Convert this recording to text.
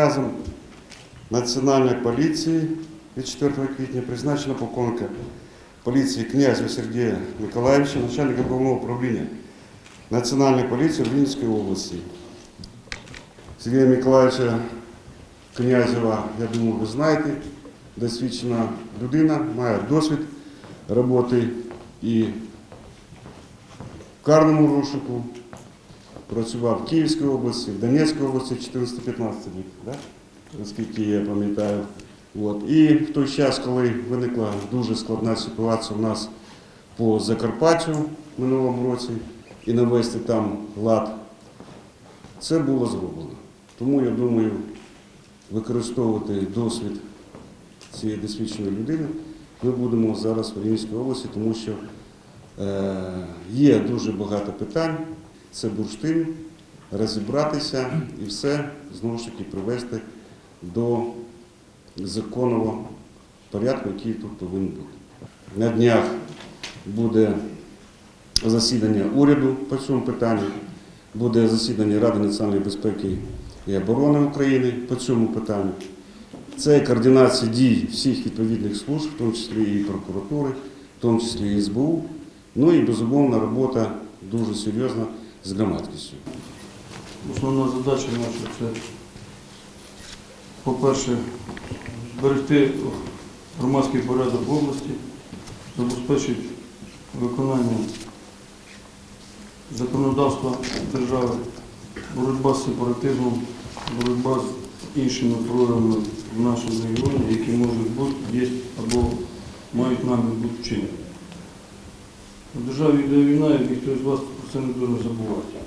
наказом Національної поліції від 4 квітня призначено полковника поліції князя Сергія Миколаївича, начальника головного управління Національної поліції в Вінницькій області. Сергія Миколаївича Князева, я думаю, ви знаєте, досвідчена людина, має досвід роботи і в карному розшуку, працював в Київській області, в Донецькій області 14-15 рік, да? наскільки я пам'ятаю. От. І в той час, коли виникла дуже складна ситуація у нас по Закарпаттю в минулому році і навести там лад, це було зроблено. Тому я думаю, використовувати досвід цієї досвідченої людини ми будемо зараз в Рівненській області, тому що е, є дуже багато питань. Це бурштин, розібратися і все знову ж таки привести до законного порядку, який тут повинен бути. На днях буде засідання уряду по цьому питанню, буде засідання Ради національної безпеки і оборони України по цьому питанню. Це координація дій всіх відповідних служб, в тому числі і прокуратури, в тому числі і СБУ. Ну і безумовна робота дуже серйозна з громадськістю. Основна задача наша це, по-перше, зберегти громадський порядок в області, забезпечити виконання законодавства держави, боротьба з сепаратизмом, боротьба з іншими проявами в нашому регіоні, які можуть бути, є або мають намір бути вчинені. В державі йде війна, і ніхто з вас про це не дуже забувати.